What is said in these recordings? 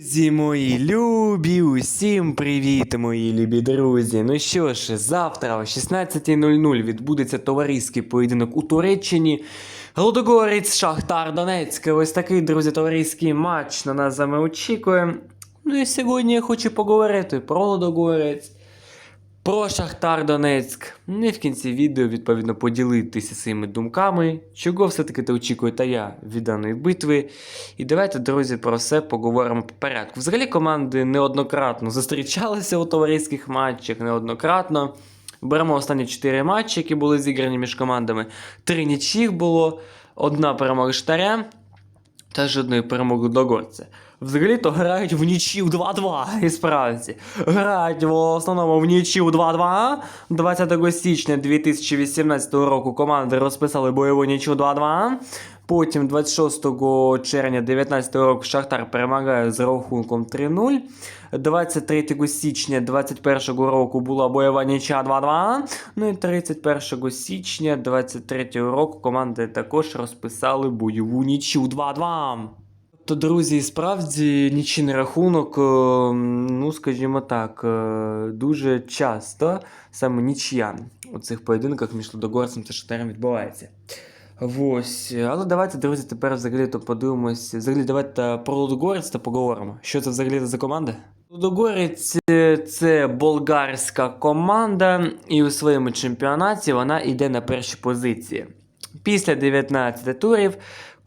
Друзі мої любі, усім привіт, мої любі друзі. Ну що ж, завтра о 16.00 відбудеться товариський поєдинок у Туреччині. Лудогорець Шахтар Донецьк. Ось такий, друзі, товариський матч на нас з вами очікує. Ну і сьогодні я хочу поговорити про Лудогорець, про Шахтар Донецьк. І в кінці відео, відповідно, поділитися своїми думками, чого все-таки та очікує та я від даної битви. І давайте, друзі, про все поговоримо по порядку. Взагалі команди неоднократно зустрічалися у товариських матчах, неоднократно. Беремо останні 4 матчі, які були зіграні між командами. Три нічих було, одна перемога Штаря та жодної перемоги Догорця. Взагалі-то грають в нічів 2-2, і справді. Грають в основному в нічів 2-2. 20 січня 2018 року команди розписали бойову нічу 2-2. Потім 26 червня 2019 року Шахтар перемагає з рахунком 3-0. 23 січня 2021 року була бойова ніча 2-2. Ну і 31 січня 2023 року команди також розписали бойову нічу 2-2. То, друзі, справді нічийний рахунок, е, ну скажімо так, е, дуже часто саме нічия у цих поєдинках між Лудогорцем та Шахтарем відбувається. Ось, але давайте, друзі, тепер взагалі то подивимось. Взагалі, давайте про Лудогорець та поговоримо. Що це взагалі за команда? Лудогорець е, це болгарська команда, і у своєму чемпіонаті вона йде на першій позиції. Після 19 турів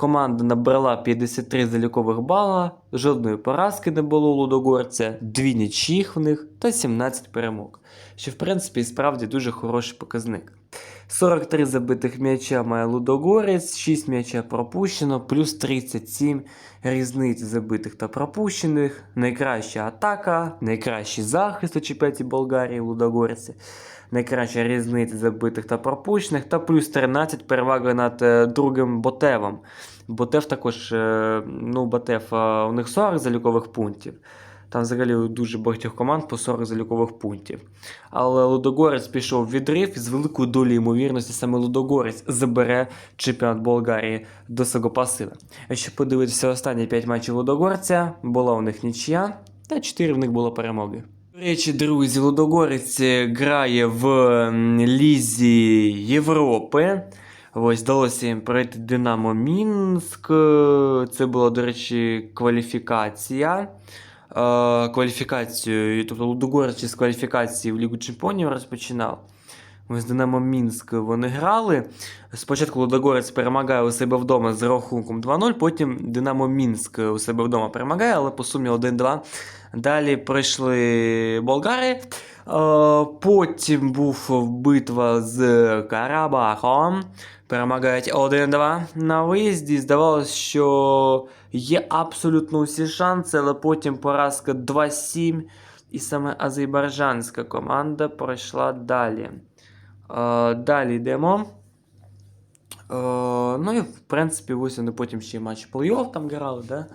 команда набрала 53 залікових бала, жодної поразки не було у Лудогорця, дві нічих в них та 17 перемог. Що, в принципі, і справді дуже хороший показник. 43 забитих м'яча має Лудогорець, 6 м'яча пропущено, плюс 37 різниць забитих та пропущених, найкраща атака, найкращий захист у чемпіонаті Болгарії в Лудогорці, найкраща різниця забитих та пропущених, та плюс 13 переваги над е, другим Ботевом. Ботев також, е, ну, Ботев, е, у них 40 залікових пунктів. Там взагалі дуже багатьох команд по 40 залікових пунктів. Але Лудогорець пішов в відрив і з великою долею ймовірності саме Лудогорець забере чемпіонат Болгарії до свого пасива. Якщо подивитися останні 5 матчів Лудогорця, була у них нічия, та 4 в них було перемоги. До речі, друзі, Лудогорець грає в Лізі Європи. Ось вдалося їм пройти Динамо Мінськ. Це була, до речі, кваліфікація. Е, кваліфікацію, тобто Лудогорець з кваліфікації в Лігу Чемпіонів розпочинав. З Динамо Мінськ вони грали. Спочатку Лудогорець перемагає у себе вдома з рахунком 2-0, потім Динамо Мінськ у себе вдома перемагає, але по сумі 1-2. Далі пройшли болгари. Е, Потім був битва з Карабахом. Перемагають 1-2 на виїзді. Здавалося, що є абсолютно усі шанси, але потім поразка 2-7. І саме азербайджанська команда пройшла далі. Далі йдемо. Ну і в принципі, ось вони потім ще матч плей-офф там грали, да?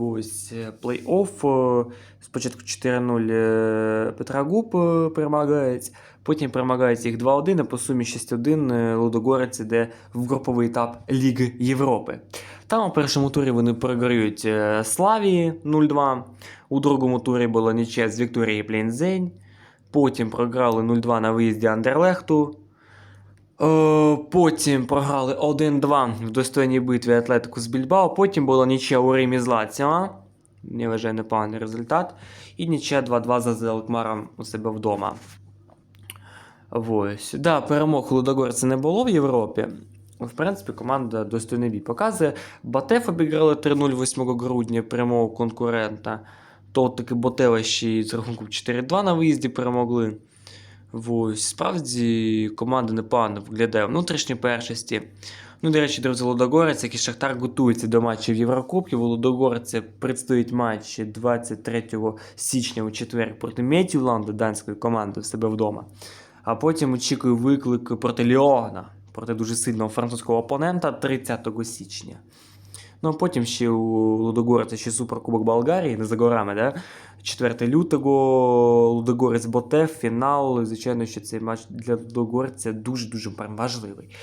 Ось е, плей-офф. е, Спочатку 4-0 е, Петра Губ е, перемагають, потім перемагають їх 2-1, а по сумі 6-1 е, Лудогорець іде в груповий етап Ліги Європи. Там у першому турі вони програють Славії 0-2. У другому турі була нічия з Вікторії Плінзень. Потім програли 0-2 на виїзді Андерлехту. Е, Потім програли 1-2 в достойній битві Атлетику з Більбао. Потім була нічия у Римі з Лаціо. Не вважаю непоганий результат. І нічия 2-2 за Зелкмаром у себе вдома. Ось. Да, перемог Лудогорця не було в Європі. В принципі, команда достойний бій показує. Батеф обіграли 3-0 8 грудня прямого конкурента. То таки Ботева ще з рахунком 4-2 на виїзді перемогли. Ось, справді команда непогано виглядає внутрішній першості. Ну, до речі, друзі, Лудогорець, як і Шахтар готується до матчів Єврокубків. У Лудогорця предстоїть матч 23 січня у четвер проти Метюланду, данської команди в себе вдома. А потім очікую виклик проти Ліогна, проти дуже сильного французького опонента 30 січня. Ну а потім ще у Лудогорця ще Суперкубок Болгарії, не за горами, да? 4 лютого Лудогорець Ботев, фінал. Звичайно, що цей матч для Лудогорця дуже-дуже важливий.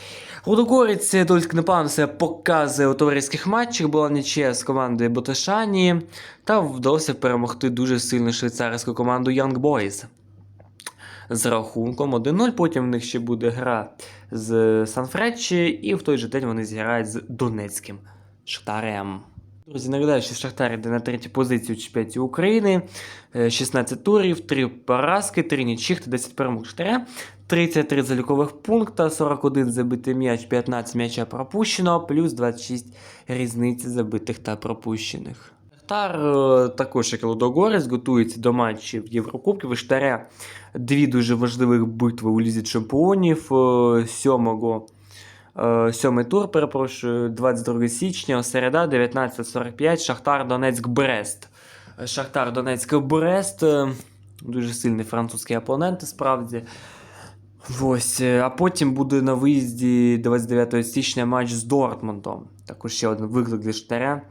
Лудогорець досить непогано себе показує у товариських матчах, була нічия з командою Ботешані, та вдалося перемогти дуже сильну швейцарську команду Young Boys з рахунком 1-0. Потім в них ще буде гра з Санфречі, і в той же день вони зіграють з Донецьким Шахтарем. Друзі, нагадаю, що Шахтар йде на третій позиції у чемпіонаті України. Е, 16 турів, 3 поразки, 3 нічих та 10 перемог Шахтаря. 33 залікових пункта, 41 забитий м'яч, 15 м'яча пропущено, плюс 26 різниці забитих та пропущених. Шахтар е, також як і Лудогорець готується до матчів Єврокубків. У Шахтаря дві дуже важливих битви у Лізі Чемпіонів. е, 7 Е, Сьомий тур, перепрошую, 22 січня, середа, 19.45, Шахтар Донецьк Брест. Е, Шахтар Донецьк Брест. е, Дуже сильний французький опонент, справді. Ось, е, а потім буде на виїзді 29 січня матч з Дортмундом. Також ще один виклик для Шахтаря.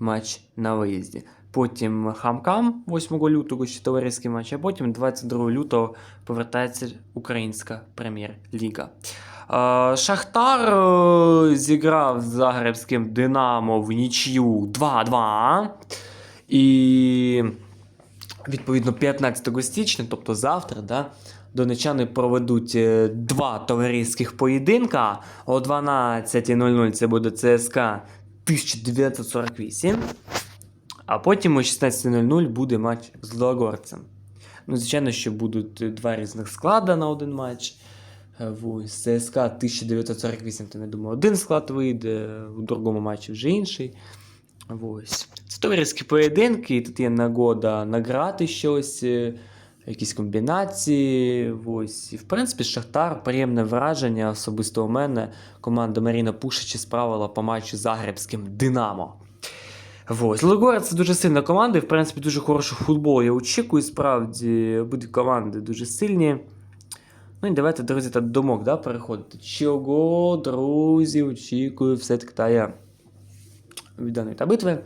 Матч на виїзді. Потім Хамкам 8 лютого, ще товариський матч, а потім 22 лютого повертається Українська прем'єр-ліга. Шахтар е, зіграв з Загребським Динамо в нічю 2-2. І відповідно 15 січня, тобто завтра, да, донечани проведуть е, два товариських поєдинка. О 12.00 це буде ЦСКА 1948. А потім о 16.00 буде матч з Логорцем. Ну, звичайно, що будуть е, два різних склади на один матч. Ось, ЦСКА 1948, там, я думаю, один склад вийде, у другому матчі вже інший. Ось. Це товариські поєдинки, тут є нагода награти щось, е, якісь комбінації. Ось. І в принципі, Шахтар приємне враження особисто у мене. Команда Маріна Пушича справила по матчу з Загребським Динамо. Ось. Легора це дуже сильна команда, і в принципі дуже хороший футбол. Я очікую, справді, будуть команди дуже сильні. Ну і давайте, друзі, та думок да, переходити. Чого, друзі, очікую все-таки та я від даної та битви.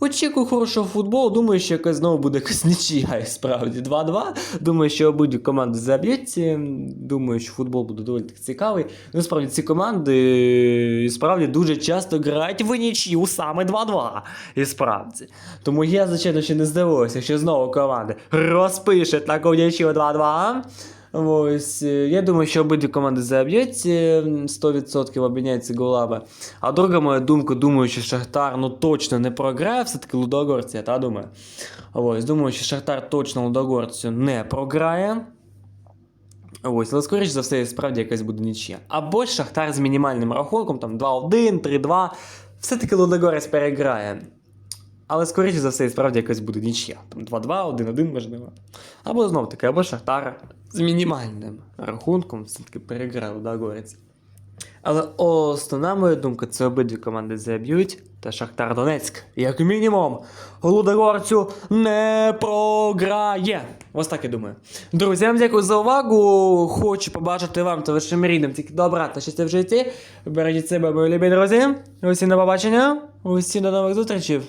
Очікую хорошого футболу. Думаю, що якась знову буде якась нічия, і справді 2-2. Думаю, що обидві команди заб'ються. Думаю, що футбол буде доволі цікавий. Ну, справді, ці команди і справді дуже часто грають в нічию саме 2-2. І справді. Тому я, звичайно, ще не здивуюся, що знову команди розпише таку нічию 2-2. Ось, е, я думаю, що обидві команди заб'ють е, 100% обміняються голами. А друга моя думка, думаю, що Шахтар ну точно не програє, все-таки Лудогорці, я та думаю. Ось, думаю, що Шахтар точно Лудогорцю не програє. Ось, але скоріш за все, справді якась буде нічия. Або Шахтар з мінімальним рахунком, там 2-1, 3-2. Все-таки Лудогорець переграє. Але скоріше за все, і справді якась буде нічия. Там 2-2, 1-1, можливо. Або знов таки, або Шахтар з мінімальним рахунком все-таки переграв Лудогорець. Але основна моя думка, це обидві команди заб'ють, та Шахтар Донецьк, як мінімум, Лудогорцю не програє. Ось так я думаю. Друзі, вам дякую за увагу. Хочу побачити вам та вашим рідним тільки добра та щастя в житті. Бережіть себе, мої любі друзі. Усім до побачення. Усім до нових зустрічей.